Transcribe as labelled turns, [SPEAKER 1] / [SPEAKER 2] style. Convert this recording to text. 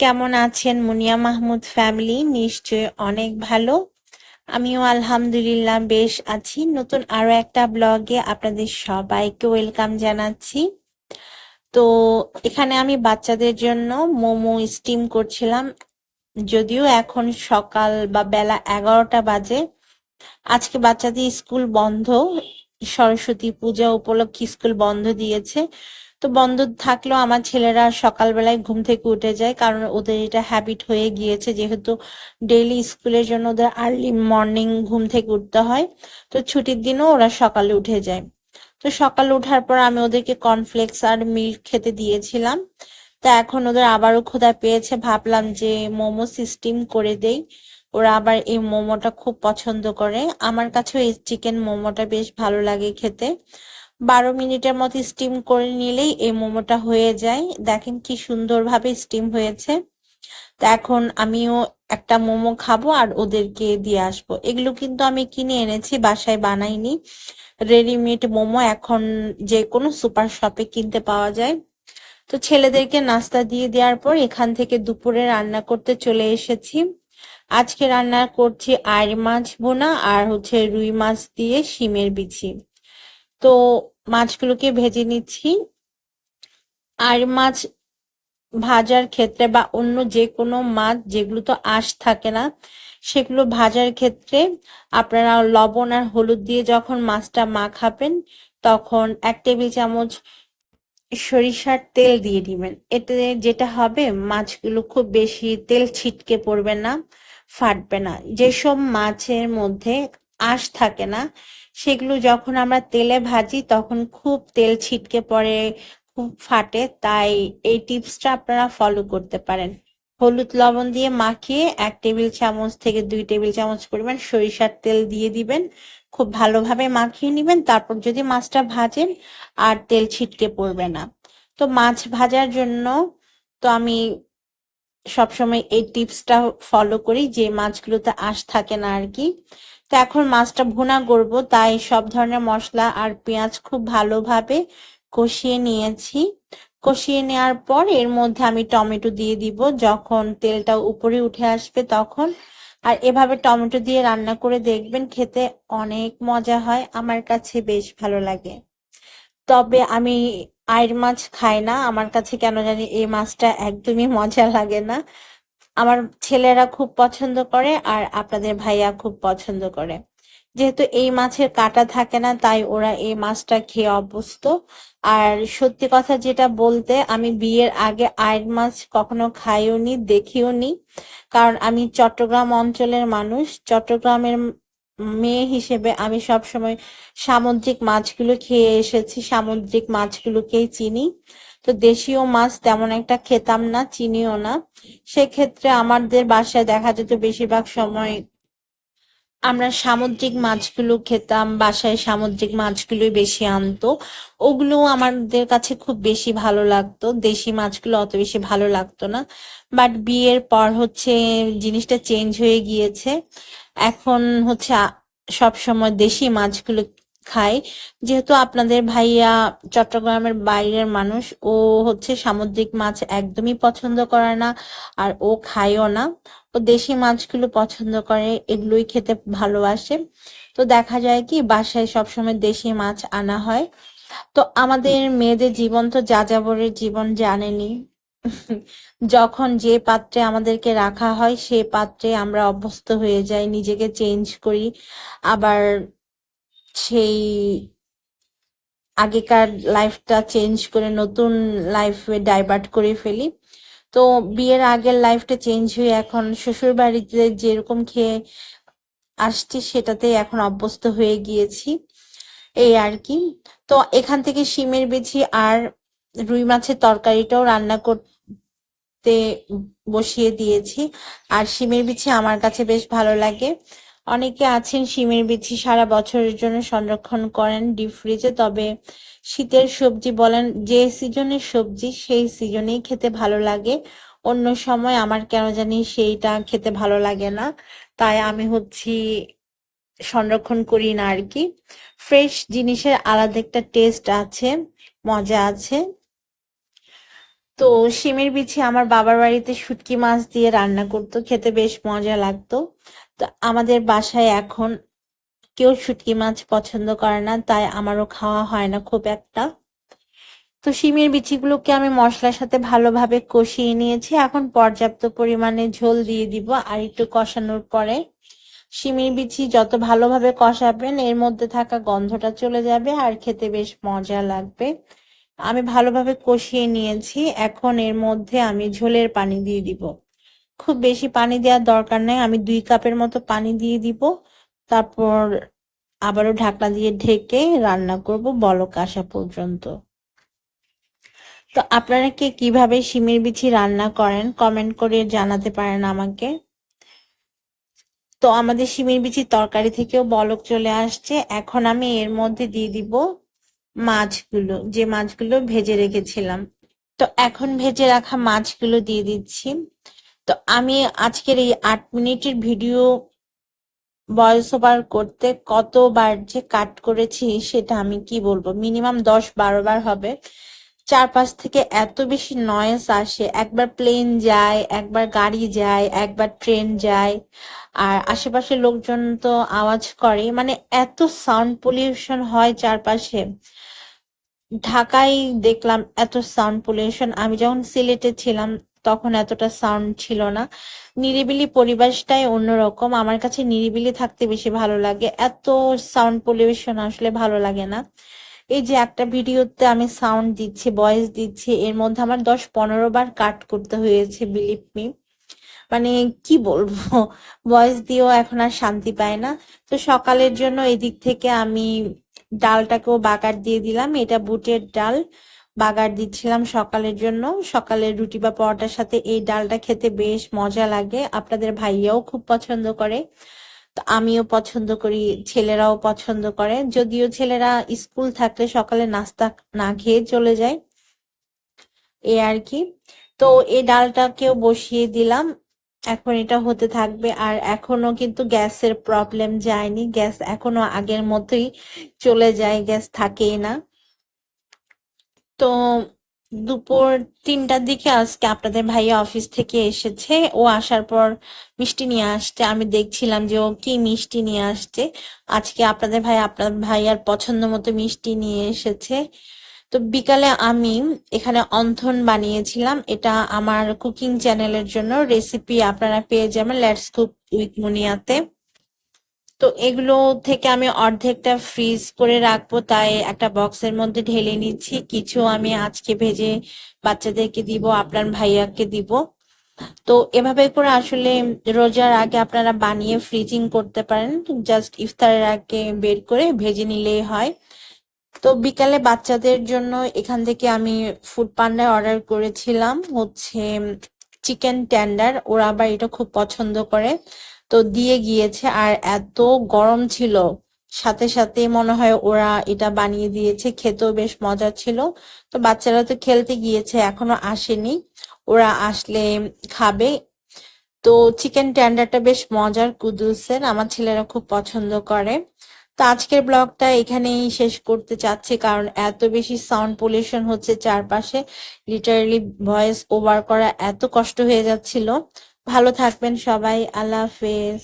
[SPEAKER 1] কেমন আছেন মুনিয়া মাহমুদ ফ্যামিলি? নিশ্চয় অনেক ভালো। আমিও আলহামদুলিল্লাহ বেশ আছি। নতুন আরও একটা ব্লগে আপনাদের সবাইকে ওয়েলকাম জানাচ্ছি। তো এখানে আমি বাচ্চাদের জন্য মোমো স্টিম করছিলাম। যদিও এখন সকাল বা বেলা এগারোটা বাজে। আজকে বাচ্চাদের স্কুল বন্ধ। সরস্বতী পূজা উপলক্ষে স্কুল বন্ধ দিয়েছে। তো বন্ধ থাকলেও আমার ছেলেরা সকালবেলায় ঘুম থেকে উঠে যায়, কারণ ওদের এটা হ্যাবিট হয়ে গিয়েছে যেহেতু ডেইলি স্কুলের জন্য ওদের আর্লি মর্নিং ঘুম থেকে উঠতে হয়, তো ছুটির দিনও ওরা সকালে উঠে যায়। তো সকালে ওঠার পর আমি ওদেরকে কর্নফ্লেক্স আর মিল্ক খেতে দিয়েছিলাম, তা এখন ওদের আবারও ক্ষুধা পেয়েছে, ভাবলাম যে মোমো সিস্টেম করে দেই, ওরা আবার এই মোমোটা খুব পছন্দ করে। আমার কাছেও এই চিকেন মোমোটা বেশ ভালো লাগে খেতে। বারো মিনিটের মতো স্টিম করে নিলেই এই মোমোটা হয়ে যায়। দেখেন কি সুন্দরভাবে স্টিম হয়েছে। তো এখন আমিও একটা মোমো খাব আর ওদেরকে দিয়ে আসব। এগুলো কিন্তু আমি কিনে এনেছি, বাসায় বানাইনি। রেডিমেড মোমো এখন যে কোনো সুপার শপে কিনতে পাওয়া যায়। তো ছেলেদেরকে নাস্তা দিয়ে দেওয়ার পর এখান থেকে দুপুরে রান্না করতে চলে এসেছি। আজকে রান্না করছি আইর মাছ বোনা আর হচ্ছে রুই মাছ দিয়ে শিমের বিচি। তো মাছগুলোকে ভেজে নিচ্ছি। আর মাছ ভাজার ক্ষেত্রে বা অন্য যে কোনো মাছ, যেগুলো তো আঁশ থাকে না, সেগুলো ভাজার ক্ষেত্রে আপনারা লবণ আর হলুদ দিয়ে যখন মাছটা মাখাবেন, তখন এক টেবিল চামচ সরিষার তেল দিয়ে দিবেন। এতে যেটা হবে, মাছগুলো খুব বেশি তেল ছিটকে পড়বে না, ফাটবে না। যেসব মাছের মধ্যে আঁশ থাকে না সেগুলো যখন আমরা তেলে ভাজি, তখন খুব তেল ছিটকে পড়ে, খুব ফাটে, তাই এই টিপসটা আপনারা ফলো করতে পারেন। হলুদ লবণ দিয়ে মাখিয়ে এক টেবিল চামচ থেকে দুই টেবিল চামচ পরিমাণ সরিষার তেল দিয়ে দিবেন। খুব ভালোভাবে মাখিয়ে নেবেন, তারপর যদি মাছটা ভাজেন আর তেল ছিটকে পড়বে না। তো মাছ ভাজার জন্য তো আমি সবসময় এই টিপসটা ফলো করি, যে মাছগুলোতে আঁশ থাকে না আর কি। তো এখন মাছটা ভুনা করব। তাই সব ধরনের মশলা আর পেঁয়াজ খুব ভালোভাবে কষিয়ে নিয়েছি। কষিয়ে নেওয়ার পর এর মধ্যে আমি টমেটো দিয়ে দিব। যখন তেলটা উপরে উঠে আসবে তখন। আর এভাবে টমেটো দিয়ে রান্না করে দেখবেন খেতে অনেক মজা হয়। আমার কাছে বেশ ভালো লাগে। তবে আমি আইর মাছ খাই না। আমার কাছে কেন জানি এই মাছটা একদমই মজা লাগে না। আমার ছেলেরা খুব পছন্দ করে আর আপনাদের ভাইয়া খুব পছন্দ করে। যেহেতু এই মাছের কাটা থাকে না, তাই ওরা এই মাছটা খেয়ে অভ্যস্ত। আর সত্যি কথা যেটা বলতে, আমি বিয়ের আগে আয়ের মাছ কখনো খাইও নি, দেখিও নি। কারণ আমি চট্টগ্রাম অঞ্চলের মানুষ, চট্টগ্রামের মেয়ে হিসেবে আমি সবসময় সামুদ্রিক মাছগুলো খেয়ে এসেছি। সামুদ্রিক মাছগুলোকেই চিনি। তো দেশীয় মাছ তেমন একটা খেতাম না, চিনিও না। সেক্ষেত্রে আমাদের বাসায় দেখা যেত বেশিরভাগ সময় আমরা সামুদ্রিক মাছগুলো খেতাম, বাসায় সামুদ্রিক মাছগুলোই বেশি আনতো। ওগুলো আমাদের কাছে খুব বেশি ভালো লাগতো, দেশি মাছগুলো অত বেশি ভালো লাগতো না। বাট বিয়ের পর হচ্ছে জিনিসটা চেঞ্জ হয়ে গিয়েছে। এখন হচ্ছে সব সময় দেশি মাছগুলো খাই যেহেতু আপনাদের ভাইয়া চট্টগ্রামের বাইরের মানুষ, ও হচ্ছে সামুদ্রিক মাছ একদমই পছন্দ করে না, আর ও খায়ও না। ও দেশি মাছগুলো পছন্দ করে, এগুলোই খেতে ভালোবাসে। তো দেখা যায় কি, বাসায় সবসময় দেশি মাছ আনা হয়। তো আমাদের মেয়েদের জীবন তো যাযাবরের জীবন জানেনি যখন যে পাত্রে আমাদেরকে রাখা হয়, সে পাত্রে আমরা অভ্যস্ত হয়ে যাই, নিজেকে চেঞ্জ করি। আবার সেই আগেকার লাইফটা চেঞ্জ করে নতুন লাইফে ডাইভার্ট করে ফেলি। তো বিয়ের আগের লাইফটা চেঞ্জ হয়ে এখন শ্বশুর বাড়িতে যেরকম খেয়ে আসছি সেটাতে এখন অভ্যস্ত হয়ে গিয়েছি। এই আর কি। তো এখান থেকে শিমের বিচি আর রুই মাছের তরকারিটাও রান্না করতে বসিয়ে দিয়েছি। আর শিমের বিচি আমার কাছে বেশ ভালো লাগে। অনেকে আছেন শিমের বিচি সারা বছরের জন্য সংরক্ষণ করেন ডিপ ফ্রিজে, তবে শীতের সবজি বলেন, যে সিজনের সবজি সেই সিজনেই খেতে ভালো লাগে। অন্য সময় আমার কেন জানি সেইটা খেতে ভালো লাগে না, তাই আমি হচ্ছি সংরক্ষণ করি না আর কি। ফ্রেশ জিনিসের আলাদা একটা টেস্ট আছে, মজা আছে। তো শিমের বিচি আমার বাবার বাড়িতে শুটকি মাছ দিয়ে রান্না করতো, খেতে বেশ মজা লাগতো। তো আমাদের বাসায় এখন কেউ শুটকি মাছ পছন্দ করে না, তাই আমারও খাওয়া হয় না খুব একটা। তো শিমের বিচিগুলোকে আমি মশলার সাথে ভালোভাবে কষিয়ে নিয়েছি। এখন পর্যাপ্ত পরিমাণে ঝোল দিয়ে দিব আর একটু কষানোর পরে শিমের বিচি যত ভালোভাবে কষাবেন, এর মধ্যে থাকা গন্ধটা চলে যাবে আর খেতে বেশ মজা লাগবে। আমি ভালোভাবে কষিয়ে নিয়েছি। এখন এর মধ্যে আমি ঝোলের পানি দিয়ে দিব। খুব বেশি পানি দেওয়ার দরকার নেই। আমি দুই কাপের মতো পানি দিয়ে দিব। তারপর আবারও ঢাকনা দিয়ে ঢেকে রান্না করব বলক আসা পর্যন্ত। তো আপনারা কে কীভাবে শিমের বিচি রান্না করেন কমেন্ট করে জানাতে পারেন আমাকে। তো আমাদের শিমের বিচি তরকারি থেকেও বলক চলে আসছে। এখন আমি এর মধ্যে দিয়ে দিব মাছগুলো, যে মাছগুলো ভেজে রেখেছিলাম। তো এখন ভেজে রাখা মাছগুলো দিয়ে দিচ্ছি। তো আমি আজকের এই আট মিনিটের ভিডিও ভয়েস ওভার করতে কতবার যে কাট করেছি সেটা আমি কি বলব? মিনিমাম দশ বারো বার হবে। চারপাশ থেকে এত বেশি নয়েস আসে। একবার প্লেন যায়, একবার গাড়ি যায়, একবার ট্রেন যায়। আর আশেপাশের লোকজন তো আওয়াজ করে। মানে এত সাউন্ড পলিউশন হয় চারপাশে। ঢাকায় দেখলাম এত সাউন্ড পলিউশন আমি যখন সিলেটে ছিলাম, তখন এতটা সাউন্ড ছিল না। নিরিবিলি পরিবেশটাই অন্যরকম। আমার কাছে নিরিবিলি থাকতে বেশি ভালো লাগে। এত সাউন্ড পলিউশন আসলে ভালো লাগে না। এই যে একটা ভিডিওতে আমি সাউন্ড দিচ্ছি ভয়েস দিচ্ছি, এর মধ্যে আমার দশ পনেরো বার কাট করতে হয়েছে বিলিভ মি মানে কি বলব? ভয়েস দিয়েও এখন আর শান্তি পায় না। তো সকালের জন্য এদিক থেকে আমি ডালটাকেও বাগার দিয়ে দিলাম। এটা বুটের ডাল। বাগার দিচ্ছিলাম সকালের জন্য। সকালের রুটি বা পরোটার সাথে এই ডালটা খেতে বেশ মজা লাগে। আপনাদের ভাইয়াও খুব পছন্দ করে। তো আমিও পছন্দ করি, ছেলেরাও পছন্দ করে। যদিও ছেলেরা স্কুল থাকলে সকালে নাস্তা না খেয়ে চলে যায়, এ আর কি। তো এই ডালটাকেও বসিয়ে দিলাম, এখন এটা হতে থাকবে। আর এখনও কিন্তু গ্যাসের প্রবলেম যায়নি, গ্যাস এখনও আগের মতোই চলে যায়, গ্যাস থাকেই না। তো দুপুর তিনটার দিকে আজকে আপনাদের ভাইয়া অফিস থেকে এসেছে। ও আসার পর মিষ্টি নিয়ে আসছে। আমি দেখছিলাম যে ও কি মিষ্টি নিয়ে আসছে। আজকে আপনাদের ভাই, আপনার ভাইয়ার পছন্দ মতো মিষ্টি নিয়ে এসেছে। তো বিকালে আমি এখানে অন্থন বানিয়েছিলাম। এটা আমার কুকিং চ্যানেলের জন্য রেসিপি। আপনারা পেয়ে যাবেন। লেটস কুক উইথ মুনিয়াতে তো এগুলো থেকে আমি অর্ধেকটা ফ্রিজ করে রাখব, তাই একটা বক্সের মধ্যে ঢেলে নিচ্ছি। কিছু আমি আজকে ভেজে বাচ্চাদেরকে দিব, আপনার ভাইয়াকে দিব। তো এভাবে করে আসলে রোজার আগে আপনারা বানিয়ে ফ্রিজিং করতে পারেন। জাস্ট ইফতারের আগে বের করে ভেজে নিলেই হয়। তো বিকালে বাচ্চাদের জন্য এখান থেকে আমি ফুড পান্ডায় অর্ডার করেছিলাম। হচ্ছে চিকেন টেন্ডার ওরা আবার এটা খুব পছন্দ করে। তো দিয়ে গিয়েছে আর এত গরম ছিল। সাথে সাথে মনে হয় ওরা এটা বানিয়ে দিয়েছে, খেতেও বেশ মজা ছিল। তো বাচ্চারা তো খেলতে গিয়েছে, এখনও আসেনি। ওরা আসলে খাবে। তো চিকেন টেন্ডারটা বেশ মজার কুদুসের আমার ছেলেরা খুব পছন্দ করে। তো আজকের ব্লগটা এখানেই শেষ করতে চাচ্ছি, কারণ এত বেশি সাউন্ড পলিউশন হচ্ছে চারপাশে। লিটারেলি ভয়েস ওভার করা এত কষ্ট হয়ে যাচ্ছিল। ভালো থাকবেন সবাই, আল্লাহ হাফেজ।